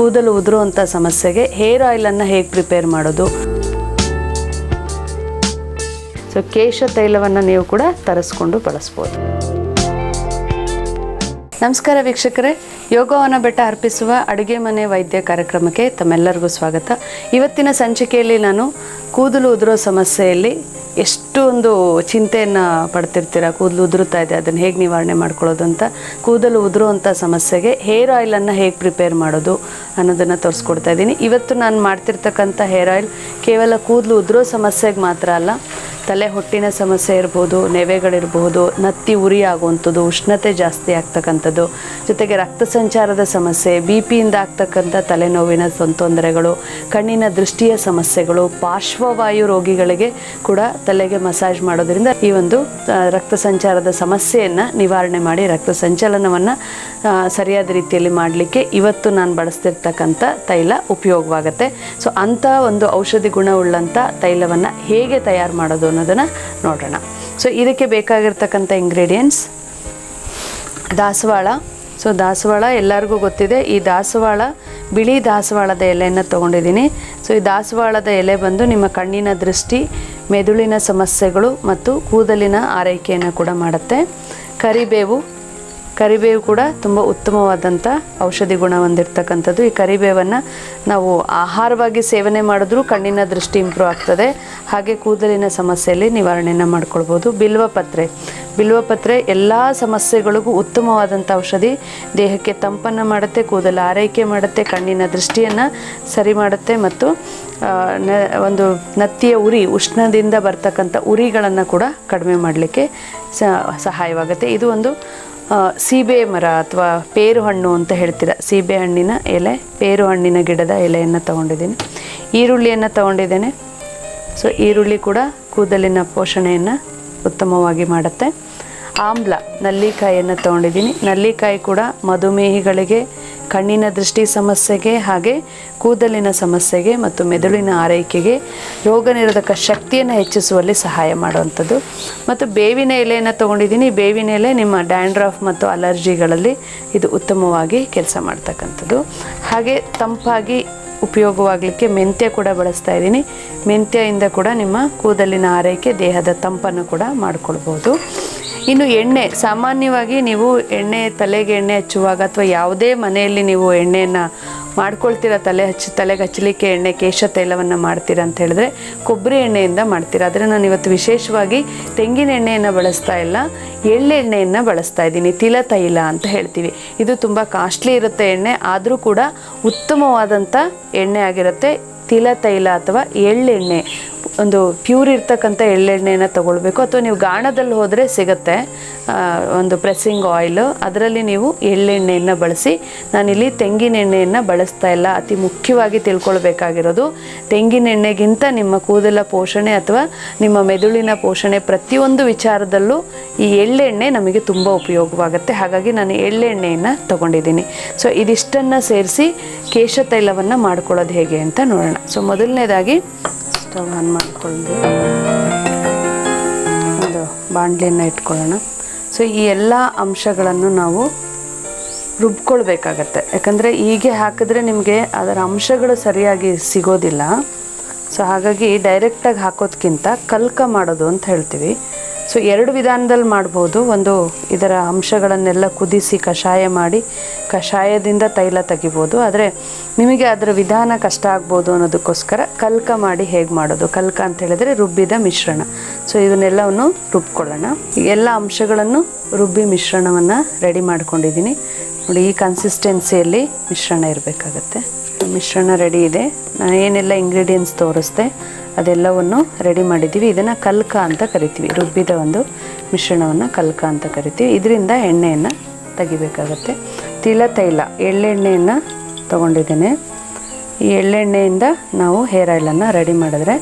ಕೂದಲು ಉದುರುವಂಥ ಸಮಸ್ಯೆಗೆ ಹೇರ್ ಆಯಿಲನ್ನು ಹೇಗೆ ಪ್ರಿಪೇರ್ ಮಾಡೋದು? ಸೊ ಕೇಶ ತೈಲವನ್ನು ನೀವು ಕೂಡ ತರಿಸ್ಕೊಂಡು ಬಳಸ್ಬೋದು. ನಮಸ್ಕಾರ ವೀಕ್ಷಕರೇ. ಯೋಗವನ್ನು ಬೆಟ್ಟ ಅರ್ಪಿಸುವ ಅಡುಗೆ ಮನೆ ವೈದ್ಯ ಕಾರ್ಯಕ್ರಮಕ್ಕೆ ತಮ್ಮೆಲ್ಲರಿಗೂ ಸ್ವಾಗತ. ಇವತ್ತಿನ ಸಂಚಿಕೆಯಲ್ಲಿ ನಾನು ಕೂದಲು ಉದುರೋ ಸಮಸ್ಯೆಯಲ್ಲಿ ಎಷ್ಟು ಒಂದು ಚಿಂತೆಯನ್ನು ಪಡ್ತಿರ್ತೀರ? ಕೂದಲು ಉದುರುತ್ತಾ ಇದೆ, ಅದನ್ನು ಹೇಗೆ ನಿವಾರಣೆ ಮಾಡ್ಕೊಳ್ಳೋದು ಅಂತ? ಕೂದಲು ಉದುರುವಂಥ ಸಮಸ್ಯೆಗೆ ಹೇರ್ ಆಯಿಲನ್ನು ಹೇಗೆ ಪ್ರಿಪೇರ್ ಮಾಡೋದು ಅನ್ನೋದನ್ನು ತೋರಿಸ್ಕೊಡ್ತಾ ಇದ್ದೀನಿ ಇವತ್ತು ನಾನು ಮಾಡ್ತಿರ್ತಕ್ಕಂಥ ಹೇರ್ ಆಯಿಲ್ ಕೇವಲ ಕೂದಲು ಉದುರೋ ಸಮಸ್ಯೆಗೆ ಮಾತ್ರ ಅಲ್ಲ ತಲೆ ಹೊಟ್ಟಿನ ಸಮಸ್ಯೆ ಇರ್ಬೋದು, ನೆವೆಗಳಿರ್ಬೋದು, ನತ್ತಿ ಉರಿ ಆಗುವಂಥದ್ದು ಉಷ್ಣತೆ ಜಾಸ್ತಿ ಆಗ್ತಕ್ಕಂಥದ್ದು, ಜೊತೆಗೆ ರಕ್ತ ಸಂಚಾರದ ಸಮಸ್ಯೆ ಬಿ ಪಿಯಿಂದ ಆಗ್ತಕ್ಕಂಥ ತಲೆನೋವಿನ ತೊಂದರೆಗಳು, ಕಣ್ಣಿನ ದೃಷ್ಟಿಯ ಸಮಸ್ಯೆಗಳು, ಪಾರ್ಶ್ವವಾಯು ರೋಗಿಗಳಿಗೆ ಕೂಡ ತಲೆಗೆ ಮಸಾಜ್ ಮಾಡೋದ್ರಿಂದ ಈ ಒಂದು ರಕ್ತ ಸಂಚಾರದ ಸಮಸ್ಯೆಯನ್ನು ನಿವಾರಣೆ ಮಾಡಿ ರಕ್ತ ಸಂಚಲನವನ್ನು ಸರಿಯಾದ ರೀತಿಯಲ್ಲಿ ಮಾಡಲಿಕ್ಕೆ ಇವತ್ತು ನಾನು ಬಳಸ್ತಿರ್ತಕ್ಕಂಥ ತೈಲ ಉಪಯೋಗವಾಗುತ್ತೆ. ಸೊ, ಅಂಥ ಒಂದು ಔಷಧಿ ಗುಣವುಳ್ಳಂಥ ತೈಲವನ್ನು ಹೇಗೆ ತಯಾರು ಮಾಡೋದು ಅನ್ನೋದನ್ನು ನೋಡೋಣ. ಸೊ ಇದಕ್ಕೆ ಬೇಕಾಗಿರ್ತಕ್ಕಂಥ ಇಂಗ್ರೀಡಿಯೆಂಟ್ಸ್ ದಾಸವಾಳ. ಸೊ ದಾಸವಾಳ ಎಲ್ಲರಿಗೂ ಗೊತ್ತಿದೆ. ಈ ದಾಸವಾಳ, ಬಿಳಿ ದಾಸವಾಳದ ಎಲೆಯನ್ನು ತೊಗೊಂಡಿದ್ದೀನಿ. ಸೊ ಈ ದಾಸವಾಳದ ಎಲೆ ಬಂದು ನಿಮ್ಮ ಕಣ್ಣಿನ ದೃಷ್ಟಿ, ಮೆದುಳಿನ ಸಮಸ್ಯೆಗಳು ಮತ್ತು ಕೂದಲಿನ ಆರೈಕೆಯನ್ನು ಕೂಡ ಮಾಡುತ್ತೆ. ಕರಿಬೇವು ಕರಿಬೇವು ಕೂಡ ತುಂಬ ಉತ್ತಮವಾದಂಥ ಔಷಧಿ ಗುಣ ಹೊಂದಿರತಕ್ಕಂಥದ್ದು. ಈ ಕರಿಬೇವನ್ನು ನಾವು ಆಹಾರವಾಗಿ ಸೇವನೆ ಮಾಡಿದ್ರೂ ಕಣ್ಣಿನ ದೃಷ್ಟಿ ಇಂಪ್ರೂವ್ ಆಗ್ತದೆ. ಹಾಗೆ ಕೂದಲಿನ ಸಮಸ್ಯೆಯಲ್ಲಿ ನಿವಾರಣೆಯನ್ನು ಮಾಡ್ಕೊಳ್ಬೋದು. ಬಿಲ್ವಪತ್ರೆ ಬಿಲ್ವಪತ್ರೆ ಎಲ್ಲ ಸಮಸ್ಯೆಗಳಿಗೂ ಉತ್ತಮವಾದಂಥ ಔಷಧಿ. ದೇಹಕ್ಕೆ ತಂಪನ್ನು ಮಾಡುತ್ತೆ, ಕೂದಲ ಆರೈಕೆ ಮಾಡುತ್ತೆ, ಕಣ್ಣಿನ ದೃಷ್ಟಿಯನ್ನು ಸರಿ ಮಾಡುತ್ತೆ ಮತ್ತು ಒಂದು ನತ್ತಿಯ ಉರಿ, ಉಷ್ಣದಿಂದ ಬರ್ತಕ್ಕಂಥ ಉರಿಗಳನ್ನು ಕೂಡ ಕಡಿಮೆ ಮಾಡಲಿಕ್ಕೆ ಸಹಾಯವಾಗುತ್ತೆ. ಇದು ಒಂದು ಸೀಬೆ ಮರ ಅಥವಾ ಪೇರು ಹಣ್ಣು ಅಂತ ಹೇಳ್ತೀರ. ಸೀಬೆ ಹಣ್ಣಿನ ಎಲೆ, ಪೇರು ಹಣ್ಣಿನ ಗಿಡದ ಎಲೆಯನ್ನು ತಗೊಂಡಿದ್ದೀನಿ. ಈರುಳ್ಳಿಯನ್ನು ತಗೊಂಡಿದ್ದೇನೆ. ಸೊ ಈರುಳ್ಳಿ ಕೂಡ ಕೂದಲಿನ ಪೋಷಣೆಯನ್ನು ಉತ್ತಮವಾಗಿ ಮಾಡುತ್ತೆ. ಆಮ್ಲ, ನಲ್ಲಿಕಾಯಿಯನ್ನು ತಗೊಂಡಿದ್ದೀನಿ. ನಲ್ಲಿಕಾಯಿ ಕೂಡ ಮಧುಮೇಹಿಗಳಿಗೆ ಕಣ್ಣಿನ ದೃಷ್ಟಿ ಸಮಸ್ಯೆಗೆ ಹಾಗೆ ಕೂದಲಿನ ಸಮಸ್ಯೆಗೆ ಮತ್ತು ಮೆದುಳಿನ ಆರೈಕೆಗೆ ರೋಗ ನಿರೋಧಕ ಶಕ್ತಿಯನ್ನು ಹೆಚ್ಚಿಸುವಲ್ಲಿ ಸಹಾಯ ಮಾಡುವಂಥದ್ದು. ಮತ್ತು ಬೇವಿನ ಎಲೆಯನ್ನು ತೊಗೊಂಡಿದ್ದೀನಿ. ಬೇವಿನ ಎಲೆ ನಿಮ್ಮ ಡ್ಯಾಂಡ್ರಫ್ ಮತ್ತು ಅಲರ್ಜಿಗಳಲ್ಲಿ ಇದು ಉತ್ತಮವಾಗಿ ಕೆಲಸ ಮಾಡ್ತಕ್ಕಂಥದ್ದು. ಹಾಗೆ ತಂಪಾಗಿ ಉಪಯೋಗವಾಗಲಿಕ್ಕೆ ಮೆಂತ್ಯ ಕೂಡ ಬಳಸ್ತಾ ಇದ್ದೀನಿ. ಮೆಂತ್ಯೆಯಿಂದ ಕೂಡ ನಿಮ್ಮ ಕೂದಲಿನ ಆರೈಕೆ, ದೇಹದ ತಂಪನ್ನು ಕೂಡ ಮಾಡ್ಕೊಳ್ಬೋದು. ಇನ್ನು ಎಣ್ಣೆ, ಸಾಮಾನ್ಯವಾಗಿ ನೀವು ಎಣ್ಣೆ, ತಲೆಗೆ ಎಣ್ಣೆ ಹಚ್ಚುವಾಗ ಅಥವಾ ಯಾವುದೇ ಮನೆಯಲ್ಲಿ ನೀವು ಎಣ್ಣೆಯನ್ನು ಮಾಡ್ಕೊಳ್ತೀರ ತಲೆ ಹಚ್ಚಿ, ತಲೆಗೆ ಹಚ್ಚಲಿಕ್ಕೆ ಎಣ್ಣೆ, ಕೇಶ ತೈಲವನ್ನು ಮಾಡ್ತೀರಾ ಅಂತ ಹೇಳಿದ್ರೆ ಕೊಬ್ಬರಿ ಎಣ್ಣೆಯಿಂದ ಮಾಡ್ತೀರಾ. ಆದರೆ ನಾನು ಇವತ್ತು ವಿಶೇಷವಾಗಿ ತೆಂಗಿನ ಎಣ್ಣೆಯನ್ನು ಬಳಸ್ತಾ ಇಲ್ಲ ಎಳ್ಳೆಣ್ಣೆಯನ್ನು ಬಳಸ್ತಾ ಇದ್ದೀನಿ, ತಿಲ ತೈಲ ಅಂತ ಹೇಳ್ತೀವಿ. ಇದು ತುಂಬ ಕಾಸ್ಟ್ಲಿ ಇರುತ್ತೆ ಎಣ್ಣೆ, ಆದರೂ ಕೂಡ ಉತ್ತಮವಾದಂಥ ಎಣ್ಣೆ ಆಗಿರುತ್ತೆ. ತಿಲ ತೈಲ ಅಥವಾ ಎಳ್ಳೆಣ್ಣೆ. ಒಂದು ಪ್ಯೂರ್ ಇರ್ತಕ್ಕಂಥ ಎಳ್ಳೆಣ್ಣೆನ ತಗೊಳ್ಬೇಕು. ಅಥವಾ ನೀವು ಗಾಣದಲ್ಲಿ ಹೋದರೆ ಸಿಗುತ್ತೆ. ಒಂದು ಪ್ರೆಸ್ಸಿಂಗ್ ಆಯಿಲ್. ಅದರಲ್ಲಿ ನೀವು ಎಳ್ಳೆಣ್ಣೆಯನ್ನು ಬಳಸಿ. ನಾನಿಲ್ಲಿ ತೆಂಗಿನ ಎಣ್ಣೆಯನ್ನು ಬಳಸ್ತಾ ಇಲ್ಲ. ಅತಿ ಮುಖ್ಯವಾಗಿ ತಿಳ್ಕೊಳ್ಬೇಕಾಗಿರೋದು ತೆಂಗಿನ ಎಣ್ಣೆಗಿಂತ ನಿಮ್ಮ ಕೂದಲ ಪೋಷಣೆ ಅಥವಾ ನಿಮ್ಮ ಮೆದುಳಿನ ಪೋಷಣೆ ಪ್ರತಿಯೊಂದು ವಿಚಾರದಲ್ಲೂ ಈ ಎಳ್ಳೆಣ್ಣೆ ನಮಗೆ ತುಂಬ ಉಪಯೋಗವಾಗುತ್ತೆ. ಹಾಗಾಗಿ ನಾನು ಎಳ್ಳೆಣ್ಣೆಯನ್ನು ತಗೊಂಡಿದ್ದೀನಿ. ಸೊ, ಇದಿಷ್ಟನ್ನು ಸೇರಿಸಿ ಕೇಶ ತೈಲವನ್ನು ಮಾಡ್ಕೊಳ್ಳೋದು ಹೇಗೆ ಅಂತ ನೋಡೋಣ. ಸೊ, ಮೊದಲನೇದಾಗಿ ಸ್ಟವ್ ಆನ್ ಮಾಡ್ಕೊಂಡು ಒಂದು ಬಾಣಲಿಯನ್ನು ಇಟ್ಕೊಳ್ಳೋಣ. ಸೊ ಈ ಎಲ್ಲ ಅಂಶಗಳನ್ನು ನಾವು ರುಬ್ಕೊಳ್ಬೇಕಾಗತ್ತೆ. ಯಾಕಂದರೆ ಹೀಗೆ ಹಾಕಿದ್ರೆ ನಿಮಗೆ ಅದರ ಅಂಶಗಳು ಸರಿಯಾಗಿ ಸಿಗೋದಿಲ್ಲ. ಸೊ ಹಾಗಾಗಿ ಡೈರೆಕ್ಟಾಗಿ ಹಾಕೋದಕ್ಕಿಂತ ಕಲ್ಕ ಮಾಡೋದು ಅಂತ ಹೇಳ್ತೀವಿ. ಸೊ ಎರಡು ವಿಧಾನದಲ್ಲಿ ಮಾಡ್ಬೋದು. ಒಂದು ಇದರ ಅಂಶಗಳನ್ನೆಲ್ಲ ಕುದಿಸಿ, ಕಷಾಯ ಮಾಡಿ ಕಷಾಯದಿಂದ ತೈಲ ತೆಗಿಬೋದು, ಆದರೆ ನಿಮಗೆ ಅದರ ವಿಧಾನ ಕಷ್ಟ ಆಗ್ಬೋದು ಅನ್ನೋದಕ್ಕೋಸ್ಕರ ಕಲ್ಕ ಮಾಡಿ ಹೇಗೆ ಮಾಡೋದು? ಕಲ್ಕ ಅಂತ ಹೇಳಿದರೆ ರುಬ್ಬಿದ ಮಿಶ್ರಣ. ಸೊ ಇದನ್ನೆಲ್ಲವನ್ನು ರುಬ್ಕೊಳ್ಳೋಣ. ಎಲ್ಲ ಅಂಶಗಳನ್ನು ರುಬ್ಬಿ ಮಿಶ್ರಣವನ್ನು ರೆಡಿ ಮಾಡ್ಕೊಂಡಿದ್ದೀನಿ. ನೋಡಿ, ಈ ಕನ್ಸಿಸ್ಟೆನ್ಸಿಯಲ್ಲಿ ಮಿಶ್ರಣ ಇರಬೇಕಾಗತ್ತೆ. ಮಿಶ್ರಣ ರೆಡಿ ಇದೆ. ನಾನು ಏನೆಲ್ಲ ಇಂಗ್ರೀಡಿಯೆಂಟ್ಸ್ ತೋರಿಸ್ದೆ, ಅದೆಲ್ಲವನ್ನು ರೆಡಿ ಮಾಡಿದ್ದೀವಿ ಇದನ್ನು ಕಲ್ಕ ಅಂತ ಕರಿತೀವಿ. ರುಬ್ಬಿದ ಒಂದು ಮಿಶ್ರಣವನ್ನು ಕಲ್ಕ ಅಂತ ಕರಿತೀವಿ. ಇದರಿಂದ ಎಣ್ಣೆಯನ್ನು ತೆಗಿಬೇಕಾಗತ್ತೆ. ತಿಲ ತೈಲ ಎಳ್ಳೆಣ್ಣೆಯನ್ನು ತೊಗೊಂಡಿದ್ದೇನೆ. ಈ ಎಳ್ಳೆಣ್ಣೆಯಿಂದ ನಾವು ಹೇರ್ ಆಯಿಲನ್ನು ರೆಡಿ ಮಾಡಿದ್ರೆ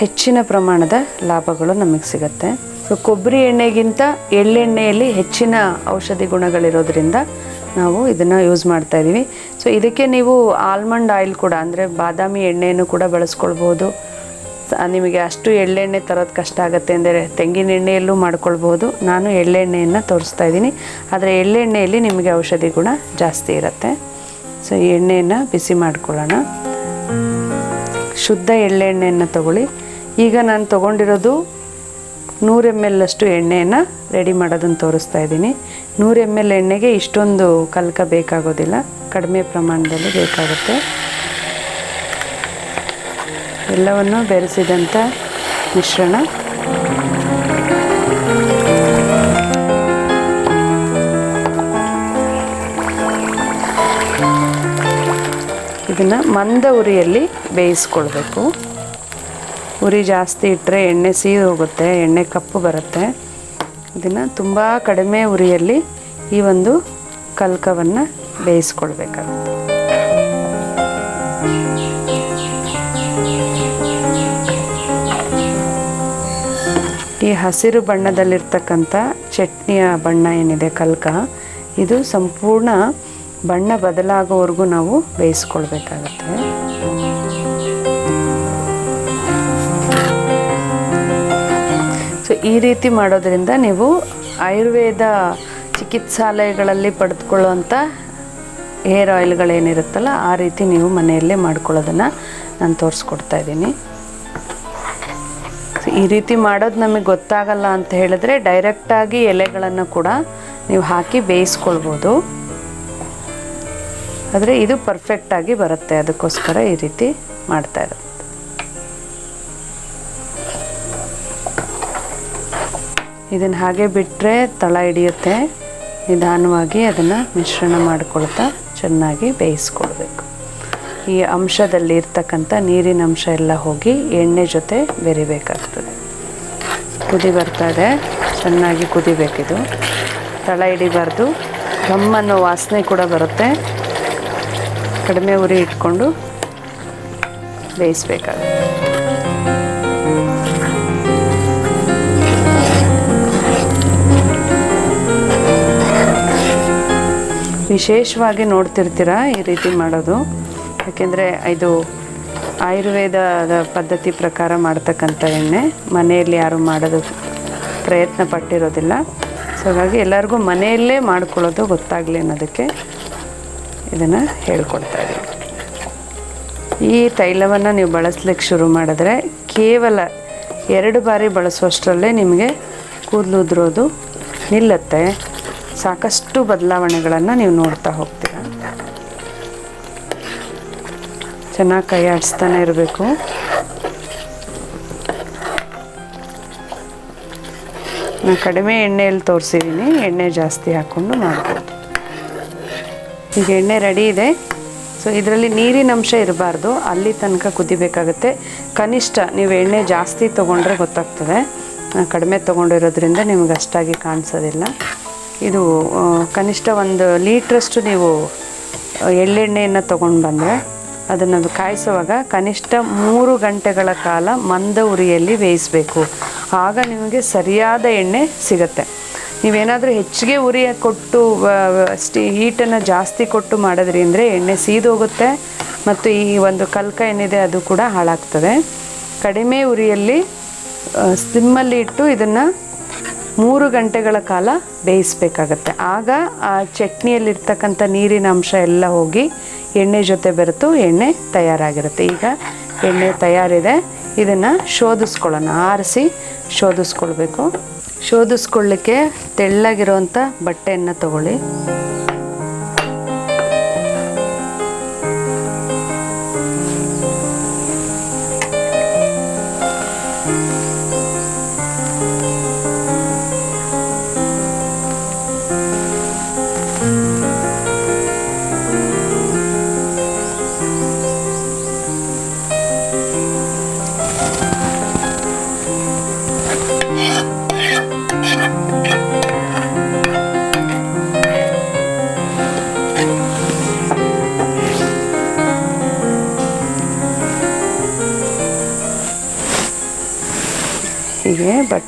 ಹೆಚ್ಚಿನ ಪ್ರಮಾಣದ ಲಾಭಗಳು ನಮಗೆ ಸಿಗುತ್ತೆ. ಸೊ ಕೊಬ್ಬರಿ ಎಣ್ಣೆಗಿಂತ ಎಳ್ಳೆಣ್ಣೆಯಲ್ಲಿ ಹೆಚ್ಚಿನ ಔಷಧಿ ಗುಣಗಳಿರೋದ್ರಿಂದ ನಾವು ಇದನ್ನು ಯೂಸ್ ಮಾಡ್ತಾ ಇದ್ದೀವಿ ಸೊ ಇದಕ್ಕೆ ನೀವು ಆಲ್ಮಂಡ್ ಆಯಿಲ್ ಕೂಡ, ಅಂದರೆ ಬಾದಾಮಿ ಎಣ್ಣೆಯನ್ನು ಕೂಡ ಬಳಸ್ಕೊಳ್ಬೋದು. ನಿಮಗೆ ಅಷ್ಟು ಎಳ್ಳೆಣ್ಣೆ ತರೋದು ಕಷ್ಟ ಆಗುತ್ತೆ ಅಂದರೆ ತೆಂಗಿನ ಎಣ್ಣೆಯಲ್ಲೂ ಮಾಡ್ಕೊಳ್ಬೋದು ನಾನು ಎಳ್ಳೆಣ್ಣೆಯನ್ನು ತೋರಿಸ್ತಾ ಇದ್ದೀನಿ. ಆದರೆ ಎಳ್ಳೆಣ್ಣೆಯಲ್ಲಿ ನಿಮಗೆ ಔಷಧಿ ಗುಣ ಜಾಸ್ತಿ ಇರುತ್ತೆ. ಸೊ ಎಣ್ಣೆಯನ್ನು ಬಿಸಿ ಮಾಡ್ಕೊಳ್ಳೋಣ. ಶುದ್ಧ ಎಳ್ಳೆಣ್ಣೆಯನ್ನು ತಗೊಳ್ಳಿ. ಈಗ ನಾನು ತೊಗೊಂಡಿರೋದು ನೂರು ಎಂ ಎಲ್ ಅಷ್ಟು ಎಣ್ಣೆಯನ್ನು ರೆಡಿ ಮಾಡೋದನ್ನು ತೋರಿಸ್ತಾ ಇದ್ದೀನಿ. ನೂರು ಎಂ ಎಲ್ ಎಣ್ಣೆಗೆ ಇಷ್ಟೊಂದು ಕಲ್ಕ ಬೇಕಾಗೋದಿಲ್ಲ. ಕಡಿಮೆ ಪ್ರಮಾಣದಲ್ಲಿ ಬೇಕಾಗುತ್ತೆ. ಎಲ್ಲವನ್ನು ಬೆರೆಸಿದಂಥ ಮಿಶ್ರಣ. ಇದನ್ನು ಮಂದ ಉರಿಯಲ್ಲಿ ಬೇಯಿಸ್ಕೊಳ್ಬೇಕು. ಉರಿ ಜಾಸ್ತಿ ಇಟ್ಟರೆ ಎಣ್ಣೆ ಸೀದು ಹೋಗುತ್ತೆ, ಎಣ್ಣೆ ಕಪ್ಪು ಬರುತ್ತೆ. ಇದನ್ನು ತುಂಬ ಕಡಿಮೆ ಉರಿಯಲ್ಲಿ ಈ ಒಂದು ಕಲ್ಕವನ್ನು ಬೇಯಿಸ್ಕೊಳ್ಬೇಕಾಗುತ್ತೆ. ಈ ಹಸಿರು ಬಣ್ಣದಲ್ಲಿರ್ತಕ್ಕಂಥ ಚಟ್ನಿಯ ಬಣ್ಣ ಏನಿದೆ, ಕಲ್ಕ, ಇದು ಸಂಪೂರ್ಣ ಬಣ್ಣ ಬದಲಾಗೋವರೆಗೂ ನಾವು ಬೇಯಿಸ್ಕೊಳ್ಬೇಕಾಗತ್ತೆ. ಸೊ ಈ ರೀತಿ ಮಾಡೋದ್ರಿಂದ ನೀವು ಆಯುರ್ವೇದ ಚಿಕಿತ್ಸಾಲಯಗಳಲ್ಲಿ ಪಡೆದುಕೊಳ್ಳುವಂಥ ಹೇರ್ ಆಯಿಲ್ಗಳೇನಿರುತ್ತಲ್ಲ, ಆ ರೀತಿ ನೀವು ಮನೆಯಲ್ಲೇ ಮಾಡ್ಕೊಳ್ಳೋದನ್ನು ನಾನು ತೋರಿಸ್ಕೊಡ್ತಾ ಇದ್ದೀನಿ. ಈ ರೀತಿ ಮಾಡೋದು ನಮಗೆ ಗೊತ್ತಾಗಲ್ಲ ಅಂತ ಹೇಳಿದ್ರೆ ಡೈರೆಕ್ಟಾಗಿ ಎಲೆಗಳನ್ನು ಕೂಡ ನೀವು ಹಾಕಿ ಬೇಯಿಸ್ಕೊಳ್ಬೋದು. ಆದರೆ ಇದು ಪರ್ಫೆಕ್ಟಾಗಿ ಬರುತ್ತೆ. ಅದಕ್ಕೋಸ್ಕರ ಈ ರೀತಿ ಮಾಡ್ತಾ ಇರೋದು. ಇದನ್ನು ಹಾಗೆ ಬಿಟ್ಟರೆ ತಳ ಹಿಡಿಯುತ್ತೆ. ನಿಧಾನವಾಗಿ ಅದನ್ನು ಮಿಶ್ರಣ ಮಾಡಿಕೊಳ್ತಾ ಚೆನ್ನಾಗಿ ಬೇಯಿಸ್ಕೊಳ್ಬೇಕು. ಈ ಅಂಶದಲ್ಲಿ ಇರ್ತಕ್ಕಂಥ ನೀರಿನ ಅಂಶ ಎಲ್ಲ ಹೋಗಿ ಎಣ್ಣೆ ಜೊತೆ ಬೆರಿಬೇಕಾಗ್ತದೆ. ಕುದಿ ಬರ್ತಾ ಇದೆ. ಚೆನ್ನಾಗಿ ಕುದಿಬೇಕಿದು. ತಳ ಹಿಡಿಬಾರ್ದು. ಗಮ್ಮನ್ನು ವಾಸನೆ ಕೂಡ ಬರುತ್ತೆ. ಕಡಿಮೆ ಉರಿ ಇಟ್ಕೊಂಡು ಬೇಯಿಸ್ಬೇಕಾಗುತ್ತೆ. ವಿಶೇಷವಾಗಿ ನೋಡ್ತಿರ್ತೀರ ಈ ರೀತಿ ಮಾಡೋದು? ಯಾಕೆಂದರೆ ಇದು ಆಯುರ್ವೇದದ ಪದ್ಧತಿ ಪ್ರಕಾರ ಮಾಡ್ತಕ್ಕಂಥ ಎಣ್ಣೆ. ಮನೆಯಲ್ಲಿ ಯಾರು ಮಾಡೋದು ಪ್ರಯತ್ನ ಪಟ್ಟಿರೋದಿಲ್ಲ. ಸೊ ಹಾಗಾಗಿ ಎಲ್ಲರಿಗೂ ಮನೆಯಲ್ಲೇ ಮಾಡ್ಕೊಳ್ಳೋದು ಗೊತ್ತಾಗಲಿ ಅನ್ನೋದಕ್ಕೆ ಇದನ್ನು ಹೇಳ್ಕೊಡ್ತಾ ಇದ್ದೀನಿ ಈ ತೈಲವನ್ನು ನೀವು ಬಳಸ್ಲಿಕ್ಕೆ ಶುರು ಮಾಡಿದ್ರೆ ಕೇವಲ ಎರಡು ಬಾರಿ ಬಳಸುವಷ್ಟರಲ್ಲೇ ನಿಮಗೆ ಕೂದಲು ಉದುರೋದು ನಿಲ್ಲತ್ತೆ. ಸಾಕಷ್ಟು ಬದಲಾವಣೆಗಳನ್ನು ನೀವು ನೋಡ್ತಾ ಹೋಗ್ತೀರ. ಚೆನ್ನಾಗಿ ಕೈ ಆಡಿಸ್ತಾನೆ ಇರಬೇಕು. ನಾನು ಕಡಿಮೆ ಎಣ್ಣೆಯಲ್ಲಿ ತೋರಿಸಿದ್ದೀನಿ ಎಣ್ಣೆ ಜಾಸ್ತಿ ಹಾಕ್ಕೊಂಡು ಮಾಡ್ಬೋದು. ಈಗ ಎಣ್ಣೆ ರೆಡಿ ಇದೆ. ಸೊ ಇದರಲ್ಲಿ ನೀರಿನ ಅಂಶ ಇರಬಾರ್ದು. ಅಲ್ಲಿ ತನಕ ಕುದಿಬೇಕಾಗುತ್ತೆ. ಕನಿಷ್ಠ ನೀವು ಎಣ್ಣೆ ಜಾಸ್ತಿ ತೊಗೊಂಡ್ರೆ ಗೊತ್ತಾಗ್ತದೆ. ಕಡಿಮೆ ತೊಗೊಂಡಿರೋದ್ರಿಂದ ನಿಮ್ಗೆ ಅಷ್ಟಾಗಿ ಕಾಣಿಸೋದಿಲ್ಲ. ಇದು ಕನಿಷ್ಠ ಒಂದು ಲೀಟ್ರಷ್ಟು ನೀವು, ಎಳ್ಳೆಣ್ಣೆಯನ್ನು ತೊಗೊಂಡು ಬಂದರೆ ಅದನ್ನು ಕಾಯಿಸುವಾಗ ಕನಿಷ್ಠ ಮೂರು ಗಂಟೆಗಳ ಕಾಲ ಮಂದ ಉರಿಯಲ್ಲಿ ಬೇಯಿಸಬೇಕು. ಆಗ ನಿಮಗೆ ಸರಿಯಾದ ಎಣ್ಣೆ ಸಿಗುತ್ತೆ. ನೀವೇನಾದರೂ ಹೆಚ್ಚಿಗೆ ಉರಿ ಕೊಟ್ಟು ಸ್ಟಿ ಹೀಟನ್ನು ಜಾಸ್ತಿ ಕೊಟ್ಟು ಮಾಡಿದ್ರಿ ಅಂದರೆ ಎಣ್ಣೆ ಸೀದೋಗುತ್ತೆ ಮತ್ತು ಈ ಒಂದು ಕಲ್ಕ ಏನಿದೆ ಅದು ಕೂಡ ಹಾಳಾಗ್ತದೆ. ಕಡಿಮೆ ಉರಿಯಲ್ಲಿ ಸ್ಲಿಮ್ಮಲ್ಲಿ ಇಟ್ಟು ಇದನ್ನು ಮೂರು ಗಂಟೆಗಳ ಕಾಲ ಬೇಯಿಸ್ಬೇಕಾಗತ್ತೆ. ಆಗ ಆ ಚಟ್ನಿಯಲ್ಲಿರ್ತಕ್ಕಂಥ ನೀರಿನ ಅಂಶ ಎಲ್ಲ ಹೋಗಿ ಎಣ್ಣೆ ಜೊತೆ ಬೆರೆತು ಎಣ್ಣೆ ತಯಾರಾಗಿರುತ್ತೆ. ಈಗ ಎಣ್ಣೆ ತಯಾರಿದೆ. ಇದನ್ನು ಶೋಧಿಸ್ಕೊಳ್ಳೋಣ. ಆರಿಸಿ ಶೋಧಿಸ್ಕೊಳ್ಬೇಕು. ಶೋಧಿಸ್ಕೊಳ್ಳಿಕ್ಕೆ ತೆಳ್ಳಗಿರುವಂಥ ಬಟ್ಟೆಯನ್ನು ತಗೊಳ್ಳಿ.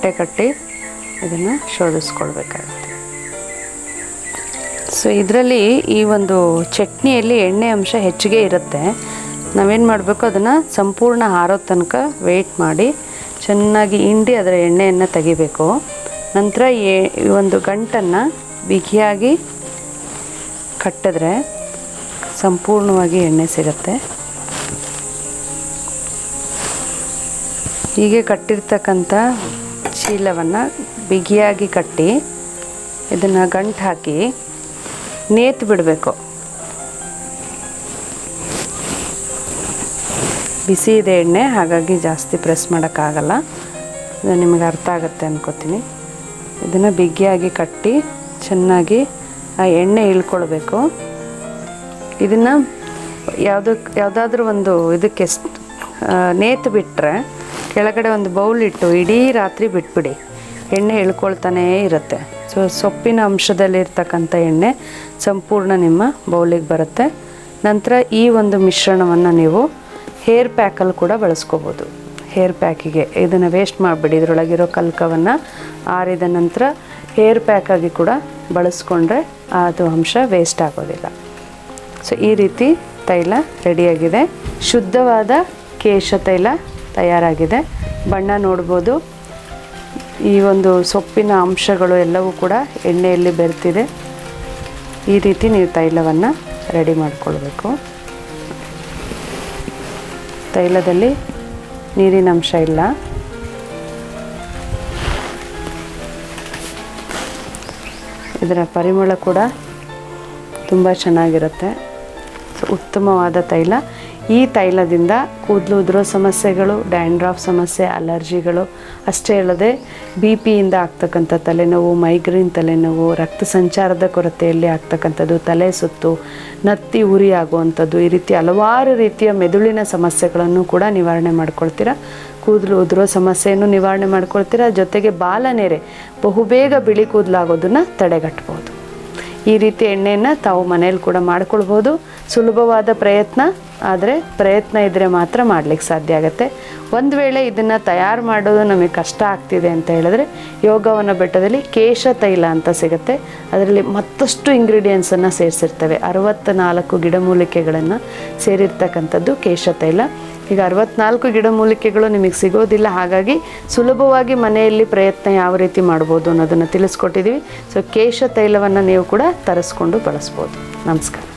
ಬಟ್ಟೆ ಕಟ್ಟಿ ಅದನ್ನು ಶೋಧಿಸ್ಕೊಳ್ಬೇಕಾಗುತ್ತೆ. ಸೊ ಇದರಲ್ಲಿ ಈ ಒಂದು ಚಟ್ನಿಯಲ್ಲಿ ಎಣ್ಣೆ ಅಂಶ ಹೆಚ್ಚಿಗೆ ಇರುತ್ತೆ. ನಾವೇನು ಮಾಡಬೇಕು? ಅದನ್ನು ಸಂಪೂರ್ಣ ಹಾರೋ ತನಕ ವೆಯ್ಟ್ ಮಾಡಿ ಚೆನ್ನಾಗಿ ಹಿಂಡಿ ಅದರ ಎಣ್ಣೆಯನ್ನು ತೆಗಿಬೇಕು. ನಂತರ ಈ ಒಂದು ಗಂಟನ್ನು ಬಿಗಿಯಾಗಿ ಕಟ್ಟಿದ್ರೆ ಸಂಪೂರ್ಣವಾಗಿ ಎಣ್ಣೆ ಸಿಗುತ್ತೆ. ಹೀಗೆ ಕಟ್ಟಿರ್ತಕ್ಕಂಥ ಚೀಲವನ್ನು ಬಿಗಿಯಾಗಿ ಕಟ್ಟಿ ಇದನ್ನು ಗಂಟು ಹಾಕಿ ನೇತು ಬಿಡಬೇಕು. ಬಿಸಿ ಇದೆ ಎಣ್ಣೆ, ಹಾಗಾಗಿ ಜಾಸ್ತಿ ಪ್ರೆಸ್ ಮಾಡೋಕ್ಕಾಗಲ್ಲ. ಇದು ನಿಮಗೆ ಅರ್ಥ ಆಗುತ್ತೆ ಅನ್ಕೋತೀನಿ. ಇದನ್ನು ಬಿಗಿಯಾಗಿ ಕಟ್ಟಿ ಚೆನ್ನಾಗಿ ಆ ಎಣ್ಣೆ ಇಳ್ಕೊಳ್ಬೇಕು. ಇದನ್ನು ಯಾವುದಕ್ಕೆ ಯಾವುದಾದ್ರೂ ಒಂದು ಇದಕ್ಕೆ ನೇತು ಬಿಟ್ಟರೆ ಕೆಳಗಡೆ ಒಂದು ಬೌಲ್ ಇಟ್ಟು ಇಡೀ ರಾತ್ರಿ ಬಿಟ್ಬಿಡಿ. ಎಣ್ಣೆ ಹೇಳ್ಕೊಳ್ತಾನೇ ಇರುತ್ತೆ. ಸೊ ಸೊಪ್ಪಿನ ಅಂಶದಲ್ಲಿರ್ತಕ್ಕಂಥ ಎಣ್ಣೆ ಸಂಪೂರ್ಣ ನಿಮ್ಮ ಬೌಲಿಗೆ ಬರುತ್ತೆ. ನಂತರ ಈ ಒಂದು ಮಿಶ್ರಣವನ್ನು ನೀವು ಹೇರ್ ಪ್ಯಾಕಲ್ಲಿ ಕೂಡ ಬಳಸ್ಕೋಬೋದು. ಹೇರ್ ಪ್ಯಾಕಿಗೆ ಇದನ್ನು ವೇಸ್ಟ್ ಮಾಡಿಬಿಡಿ. ಇದರೊಳಗಿರೋ ಕಲ್ಕವನ್ನು ಆರಿದ ನಂತರ ಹೇರ್ ಪ್ಯಾಕಾಗಿ ಕೂಡ ಬಳಸ್ಕೊಂಡ್ರೆ ಅದು ಅಂಶ ವೇಸ್ಟ್ ಆಗೋದಿಲ್ಲ. ಸೊ ಈ ರೀತಿ ತೈಲ ರೆಡಿಯಾಗಿದೆ ಶುದ್ಧವಾದ ಕೇಶ ತೈಲ ತಯಾರಾಗಿದೆ. ಬಣ್ಣ ನೋಡ್ಬೋದು. ಈ ಒಂದು ಸೊಪ್ಪಿನ ಅಂಶಗಳು ಎಲ್ಲವೂ ಕೂಡ ಎಣ್ಣೆಯಲ್ಲಿ ಬೆರೆತಿದೆ. ಈ ರೀತಿ ನೀವು ತೈಲವನ್ನು ರೆಡಿ ಮಾಡಿಕೊಳ್ಬೇಕು. ತೈಲದಲ್ಲಿ ನೀರಿನ ಅಂಶ ಇಲ್ಲ. ಇದರ ಪರಿಮಳ ಕೂಡ ತುಂಬ ಚೆನ್ನಾಗಿರುತ್ತೆ. ಸೊ, ಉತ್ತಮವಾದ ತೈಲ. ಈ ತೈಲದಿಂದ ಕೂದಲು ಉದುರೋ ಸಮಸ್ಯೆಗಳು, ಡ್ಯಾಂಡ್ರಾಫ್ ಸಮಸ್ಯೆ, ಅಲರ್ಜಿಗಳು, ಅಷ್ಟೇ ಅಲ್ಲದೆ ಬಿ ಪಿಯಿಂದ ಆಗ್ತಕ್ಕಂಥ ತಲೆನೋವು, ಮೈಗ್ರೇನ್ ತಲೆನೋವು, ರಕ್ತ ಸಂಚಾರದ ಕೊರತೆಯಲ್ಲಿ ಆಗ್ತಕ್ಕಂಥದ್ದು, ತಲೆ ಸುತ್ತು, ನತ್ತಿ ಉರಿ ಆಗುವಂಥದ್ದು, ಈ ರೀತಿ ಹಲವಾರು ರೀತಿಯ ಮೆದುಳಿನ ಸಮಸ್ಯೆಗಳನ್ನು ಕೂಡ ನಿವಾರಣೆ ಮಾಡ್ಕೊಳ್ತೀರಾ. ಕೂದಲು ಉದುರೋ ಸಮಸ್ಯೆಯನ್ನು ನಿವಾರಣೆ ಮಾಡ್ಕೊಳ್ತೀರಾ. ಜೊತೆಗೆ ಬಾಲನೆರೆ ಬಹುಬೇಗ ಬಿಳಿ ಕೂದಲಾಗೋದನ್ನು ತಡೆಗಟ್ಬೋದು. ಈ ರೀತಿ ಎಣ್ಣೆಯನ್ನು ತಾವು ಮನೇಲಿ ಕೂಡ ಮಾಡ್ಕೊಳ್ಬೋದು. ಸುಲಭವಾದ ಪ್ರಯತ್ನ. ಆದರೆ ಪ್ರಯತ್ನ ಇದ್ದರೆ ಮಾತ್ರ ಮಾಡ್ಲಿಕ್ಕೆ ಸಾಧ್ಯ ಆಗುತ್ತೆ. ಒಂದು ವೇಳೆ ಇದನ್ನು ತಯಾರು ಮಾಡೋದು ನಮಗೆ ಕಷ್ಟ ಆಗ್ತಿದೆ ಅಂತ ಹೇಳಿದ್ರೆ ಯೋಗವನ ಬೆಟ್ಟದಲ್ಲಿ ಕೇಶ ತೈಲ ಅಂತ ಸಿಗುತ್ತೆ. ಅದರಲ್ಲಿ ಮತ್ತಷ್ಟು ಇಂಗ್ರೀಡಿಯೆಂಟ್ಸನ್ನು ಸೇರಿಸಿರ್ತವೆ. ಅರವತ್ತ್ನಾಲ್ಕು ಗಿಡಮೂಲಿಕೆಗಳನ್ನು ಸೇರಿರ್ತಕ್ಕಂಥದ್ದು ಕೇಶ ತೈಲ. ಈಗ ಅರವತ್ನಾಲ್ಕು ಗಿಡಮೂಲಿಕೆಗಳು ನಿಮಗೆ ಸಿಗೋದಿಲ್ಲ, ಹಾಗಾಗಿ ಸುಲಭವಾಗಿ ಮನೆಯಲ್ಲಿ ಪ್ರಯತ್ನ ಯಾವ ರೀತಿ ಮಾಡ್ಬೋದು ಅನ್ನೋದನ್ನು ತಿಳಿಸ್ಕೊಟ್ಟಿದ್ದೀವಿ ಸೊ ಕೇಶ ತೈಲವನ್ನು ನೀವು ಕೂಡ ತರಿಸ್ಕೊಂಡು ಬಳಸ್ಬೋದು. ನಮಸ್ಕಾರ.